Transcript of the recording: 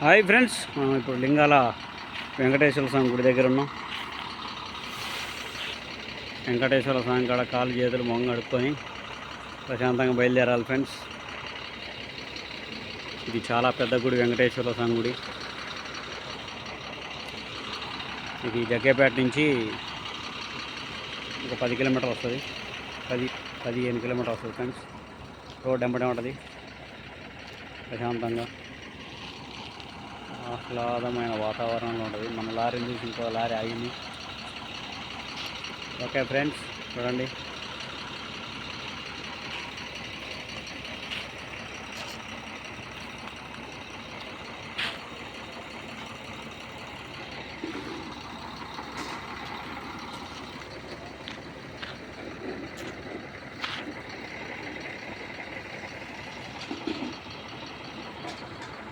Hi friends మనం ఇప్పుడు లింగాల వెంకటేశ్వర స్వామి గుడి దగ్గర ఉన్నాం. వెంకటేశ్వర స్వామి కాడ కాలు చేతులు మొంగ అడుక్కొని ప్రశాంతంగా బయలుదేరాలి ఫ్రెండ్స్. ఇది చాలా పెద్ద గుడి వెంకటేశ్వర స్వామి గుడి. ఇది జగ్గేపేట నుంచి ఒక పది కిలోమీటర్ వస్తుంది. పది పదిహేను కిలోమీటర్ వస్తుంది ఫ్రెండ్స్. రోడ్ ఎంబడే ఉంటుంది ప్రశాంతంగా. ఆహ్లాదమైన వాతావరణంలో ఉంటుంది. మన లారీని చూసి ఇంకో లారీ ఆగింది. ఓకే ఫ్రెండ్స్ చూడండి.